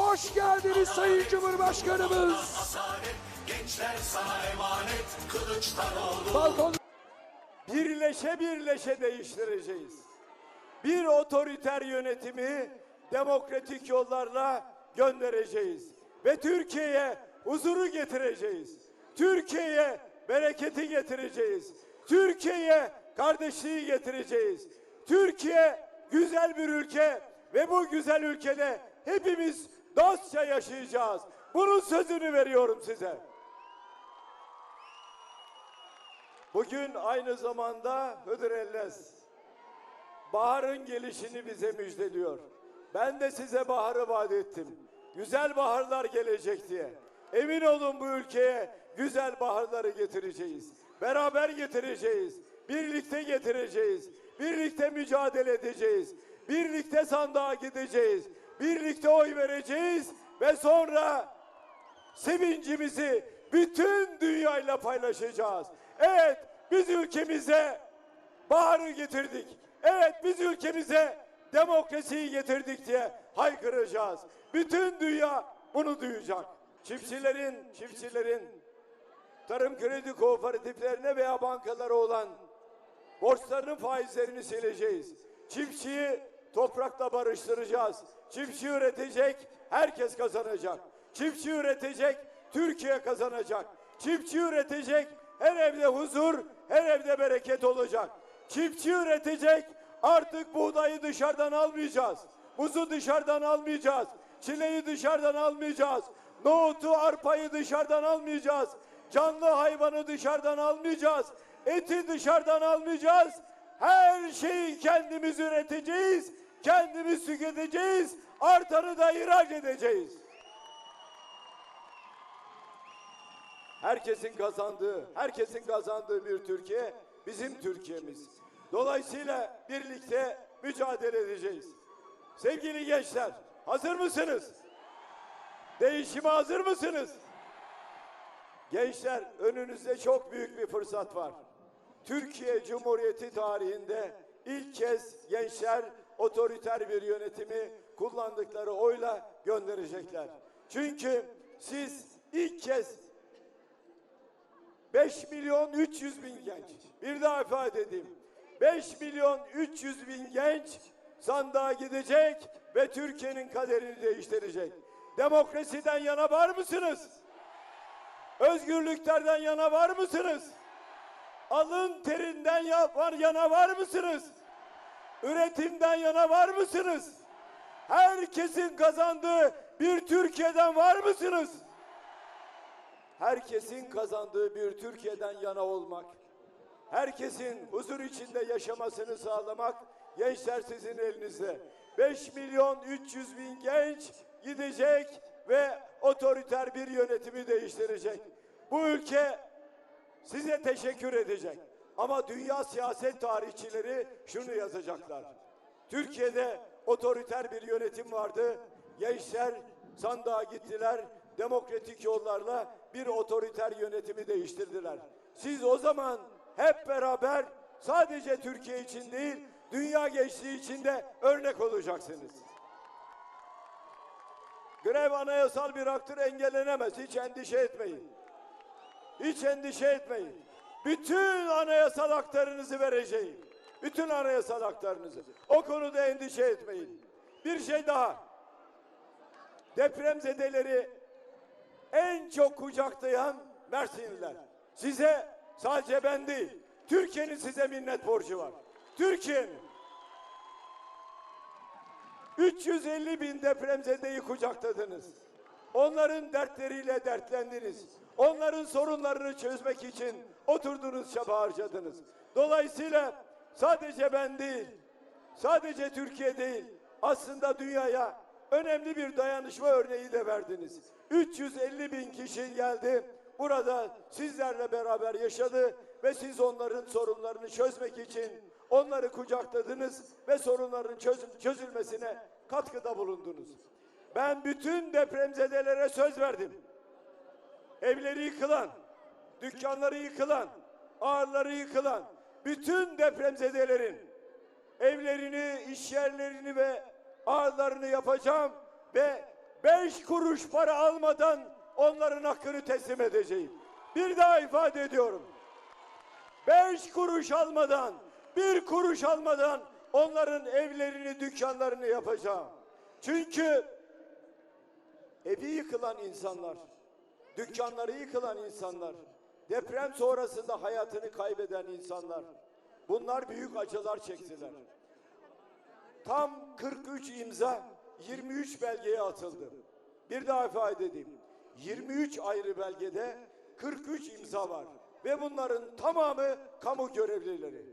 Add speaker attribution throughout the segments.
Speaker 1: Hoş geldiniz Sayın Cumhurbaşkanımız.
Speaker 2: Gençler sana emanet Kılıçdaroğlu
Speaker 1: Balkon
Speaker 3: birleşe birleşe değiştireceğiz. Bir otoriter yönetimi demokratik yollarla göndereceğiz. Ve Türkiye'ye huzuru getireceğiz. Türkiye'ye bereketi getireceğiz. Türkiye'ye kardeşliği getireceğiz. Türkiye güzel bir ülke ve bu güzel ülkede hepimiz dostça yaşayacağız. Bunun sözünü veriyorum size. Bugün aynı zamanda Hıdrellez. Baharın gelişini bize müjdeliyor. Ben de size baharı vaat ettim. Güzel baharlar gelecek diye. Emin olun bu ülkeye güzel baharları getireceğiz. Beraber getireceğiz. Birlikte getireceğiz. Birlikte mücadele edeceğiz. Birlikte sandığa gideceğiz. Birlikte oy vereceğiz ve sonra sevincimizi bütün dünyayla paylaşacağız. Evet biz ülkemize baharı getirdik. Evet biz ülkemize demokrasiyi getirdik diye haykıracağız. Bütün dünya bunu duyacak. Çiftçilerin, çiftçilerin tarım kredi kooperatiflerine veya bankalara olan borçlarının faizlerini sileceğiz. Çiftçiyi toprakla barıştıracağız. Çiftçi üretecek, herkes kazanacak. Çiftçi üretecek, Türkiye kazanacak. Çiftçi üretecek, her evde huzur, her evde bereket olacak. Çiftçi üretecek, artık buğdayı dışarıdan almayacağız. Buzu dışarıdan almayacağız. Çileği dışarıdan almayacağız. Nohutu, arpayı dışarıdan almayacağız. Canlı hayvanı dışarıdan almayacağız. Eti dışarıdan almayacağız. Her şeyi kendimiz üreteceğiz. Kendimiz tüketeceğiz. Artanı da ihraç edeceğiz. Herkesin kazandığı, herkesin kazandığı bir Türkiye bizim Türkiye'miz. Dolayısıyla birlikte mücadele edeceğiz. Sevgili gençler, hazır mısınız? Değişime hazır mısınız? Gençler önünüzde çok büyük bir fırsat var. Türkiye Cumhuriyeti tarihinde ilk kez gençler otoriter bir yönetimi kullandıkları oyla gönderecekler. Çünkü siz ilk kez 5 milyon 300 bin genç. Bir daha ifade edeyim. 5 milyon 300 bin genç sandığa gidecek ve Türkiye'nin kaderini değiştirecek. Demokrasiden yana var mısınız? Özgürlüklerden yana var mısınız? Alın terinden yana var mısınız? Üretimden yana var mısınız? Herkesin kazandığı bir Türkiye'den var mısınız? herkesin kazandığı bir Türkiye'den yana olmak, herkesin huzur içinde yaşamasını sağlamak gençler sizin elinizde. 5 milyon 300 bin genç gidecek ve otoriter bir yönetimi değiştirecek. Bu ülke size teşekkür edecek. Ama dünya siyaset tarihçileri şunu yazacaklar. Türkiye'de otoriter bir yönetim vardı. Gençler sandığa gittiler. Demokratik yollarla bir otoriter yönetimi değiştirdiler. Siz o zaman hep beraber sadece Türkiye için değil, dünya gençliği için de örnek olacaksınız. Grev anayasal bir haktır engellenemez. Hiç endişe etmeyin. Hiç endişe etmeyin. Bütün anayasal haklarınızı vereceğim. Bütün anayasal haklarınızı. O konuda endişe etmeyin. Bir şey daha. Depremzedeleri en çok kucaklayan Mersinliler. Size sadece ben değil, Türkiye'nin size minnet borcu var. Türkiye'nin. 350 bin depremzedeyi kucakladınız. Onların dertleriyle dertlendiniz. Onların sorunlarını çözmek için oturdunuz çaba harcadınız. Dolayısıyla sadece ben değil, sadece Türkiye değil, aslında dünyaya önemli bir dayanışma örneği de verdiniz. 350 bin kişi geldi, burada sizlerle beraber yaşadı ve siz onların sorunlarını çözmek için onları kucakladınız ve sorunların çözülmesine katkıda bulundunuz. Ben bütün depremzedelere söz verdim. Evleri yıkılan, dükkanları yıkılan, ağırları yıkılan bütün depremzedelerin evlerini, iş yerlerini ve ağırlarını yapacağım ve 5 beş kuruş para almadan onların hakkını teslim edeceğim. Bir daha ifade ediyorum. Beş kuruş almadan, bir kuruş almadan onların evlerini, dükkanlarını yapacağım. Çünkü evi yıkılan insanlar, dükkanları yıkılan insanlar, deprem sonrasında hayatını kaybeden insanlar, bunlar büyük acılar çektiler. Tam 43 imza 23 belgeye atıldı. Bir daha ifade edeyim. 23 ayrı belgede 43 imza var. Ve bunların tamamı kamu görevlileri.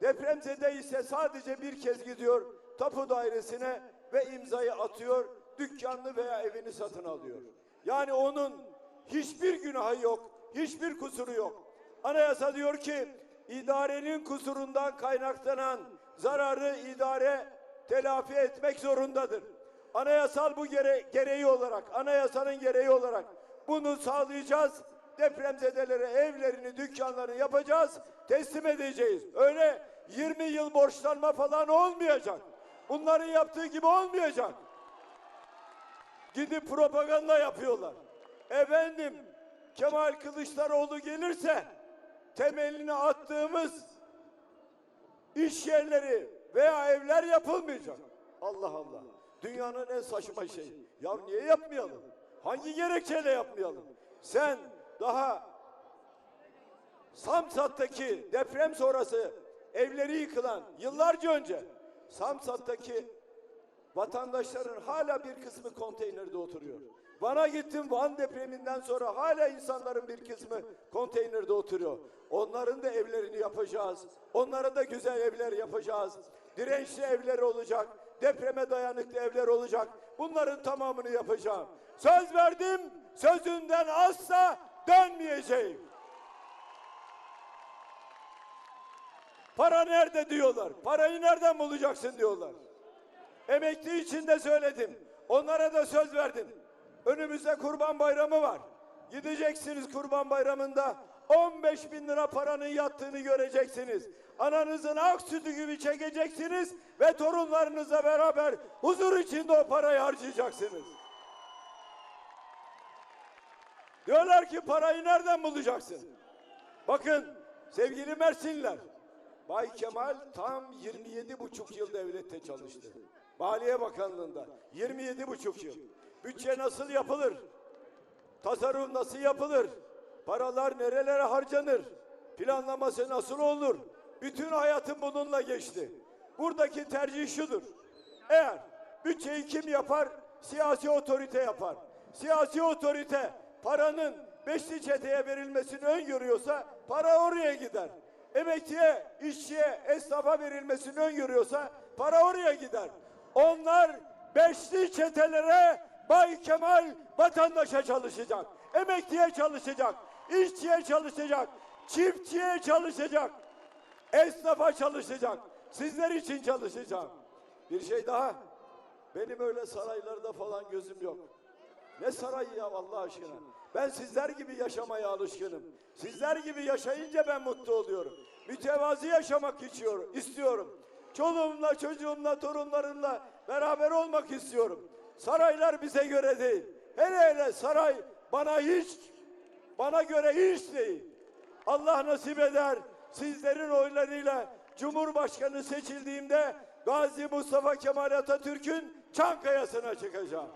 Speaker 3: Depremzede ise sadece bir kez gidiyor tapu dairesine ve imzayı atıyor, dükkanını veya evini satın alıyor. Yani onun hiçbir günahı yok, hiçbir kusuru yok. Anayasa diyor ki idarenin kusurundan kaynaklanan zararı idare telafi etmek zorundadır. Anayasal bu gere gereği olarak, anayasanın gereği olarak bunu sağlayacağız. Depremzedelere evlerini, dükkanlarını yapacağız, teslim edeceğiz. Öyle 20 yıl borçlanma falan olmayacak. Bunların yaptığı gibi olmayacak. Gidip propaganda yapıyorlar. Efendim Kemal Kılıçdaroğlu gelirse temelini attığımız iş yerleri veya evler yapılmayacak. Allah Allah. Dünyanın en saçma şeyi. Ya niye yapmayalım? Hangi gerekçeyle yapmayalım? Sen daha Samsat'taki deprem sonrası evleri yıkılan yıllarca önce Samsat'taki vatandaşların hala bir kısmı konteynerde oturuyor. Van'a gittim Van depreminden sonra hala insanların bir kısmı konteynerde oturuyor. Onların da evlerini yapacağız. Onlara da güzel evler yapacağız. Dirençli evler olacak. Depreme dayanıklı evler olacak. Bunların tamamını yapacağım. Söz verdim. Sözünden asla dönmeyeceğim. Para nerede diyorlar. Parayı nereden bulacaksın diyorlar. Emekli için de söyledim. Onlara da söz verdim. Önümüzde kurban bayramı var. Gideceksiniz kurban bayramında 15 bin lira paranın yattığını göreceksiniz. Ananızın ak sütü gibi çekeceksiniz ve torunlarınızla beraber huzur içinde o parayı harcayacaksınız. Diyorlar ki parayı nereden bulacaksın? Bakın sevgili Mersinliler. Bay Kemal tam 27 buçuk yıl devlette çalıştı. Maliye Bakanlığı'nda 27 buçuk yıl. Bütçe nasıl yapılır? Tasarruf nasıl yapılır? Paralar nerelere harcanır? Planlaması nasıl olur? Bütün hayatım bununla geçti. Buradaki tercih şudur. Eğer bütçeyi kim yapar? Siyasi otorite yapar. Siyasi otorite paranın beşli çeteye verilmesini öngörüyorsa para oraya gider. Emekliye, işçiye, esnafa verilmesini öngörüyorsa para oraya gider. Onlar beşli çetelere Bay Kemal vatandaşa çalışacak. Emekliye çalışacak. işçiye çalışacak. Çiftçiye çalışacak. Esnafa çalışacak. Sizler için çalışacağım. Bir şey daha. Benim öyle saraylarda falan gözüm yok. Ne sarayı ya Allah aşkına. Ben sizler gibi yaşamaya alışkınım. Sizler gibi yaşayınca ben mutlu oluyorum. Mütevazi yaşamak istiyorum. istiyorum. Çoluğumla, çocuğumla, torunlarımla beraber olmak istiyorum. Saraylar bize göre değil. Hele hele saray bana hiç, bana göre hiç değil. Allah nasip eder sizlerin oylarıyla Cumhurbaşkanı seçildiğimde Gazi Mustafa Kemal Atatürk'ün Çankaya'sına çıkacağım.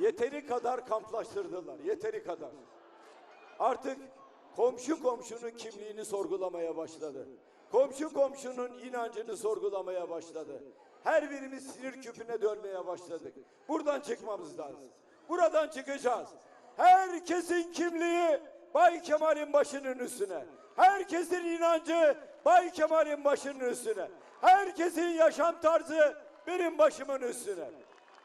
Speaker 3: Yeteri kadar kamplaştırdılar. Yeteri kadar. Artık komşu komşunun kimliğini sorgulamaya başladı. Komşu komşunun inancını sorgulamaya başladı. Her birimiz sinir küpüne dönmeye başladık. Buradan çıkmamız lazım. Buradan çıkacağız. Herkesin kimliği Bay Kemal'in başının üstüne. Herkesin inancı Bay Kemal'in başının üstüne. Herkesin yaşam tarzı benim başımın üstüne.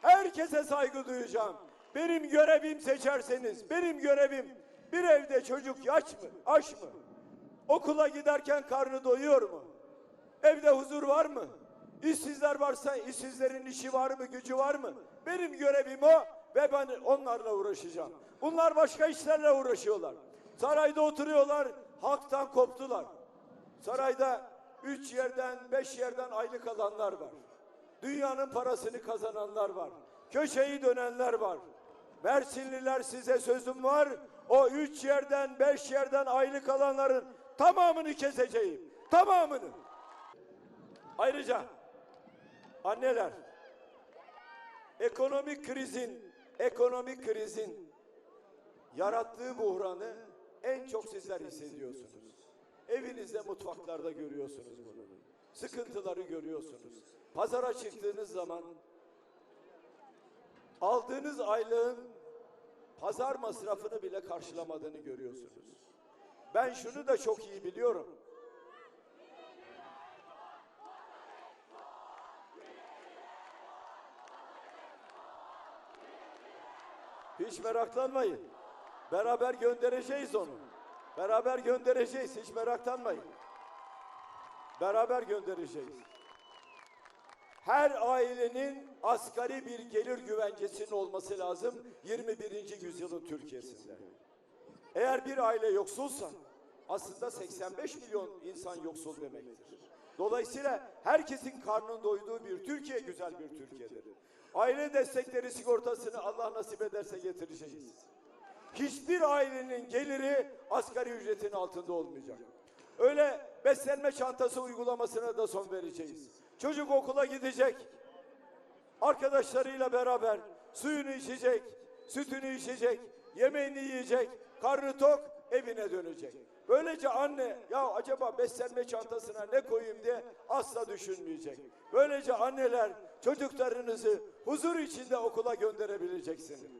Speaker 3: Herkese saygı duyacağım. Benim görevim seçerseniz, benim görevim bir evde çocuk aç mı, aç mı? Okula giderken karnı doyuyor mu? Evde huzur var mı? İşsizler varsa işsizlerin işi var mı, gücü var mı? Benim görevim o. ve ben onlarla uğraşacağım. Bunlar başka işlerle uğraşıyorlar. Sarayda oturuyorlar, halktan koptular. Sarayda üç yerden, beş yerden aylık alanlar var. Dünyanın parasını kazananlar var. Köşeyi dönenler var. Mersinliler size sözüm var. O üç yerden, beş yerden aylık alanların tamamını keseceğim. Tamamını. Ayrıca anneler ekonomik krizin ekonomik krizin yarattığı buhranı en çok sizler hissediyorsunuz. Evinizde mutfaklarda görüyorsunuz bunu. Sıkıntıları görüyorsunuz. Pazara çıktığınız zaman aldığınız aylığın pazar masrafını bile karşılamadığını görüyorsunuz. Ben şunu da çok iyi biliyorum. Hiç meraklanmayın. Beraber göndereceğiz onu. Beraber göndereceğiz. Hiç meraklanmayın. Beraber göndereceğiz. Her ailenin asgari bir gelir güvencesinin olması lazım 21. yüzyılın Türkiye'sinde. Eğer bir aile yoksulsa aslında 85 milyon insan yoksul demektir. Dolayısıyla herkesin karnının doyduğu bir Türkiye güzel bir Türkiye'dir. Aile destekleri sigortasını Allah nasip ederse getireceğiz. Hiçbir ailenin geliri asgari ücretin altında olmayacak. Öyle beslenme çantası uygulamasına da son vereceğiz. Çocuk okula gidecek, arkadaşlarıyla beraber suyunu içecek, sütünü içecek, yemeğini yiyecek, karnı tok evine dönecek. Böylece anne ya acaba beslenme çantasına ne koyayım diye asla düşünmeyecek. Böylece anneler çocuklarınızı huzur içinde okula gönderebileceksiniz.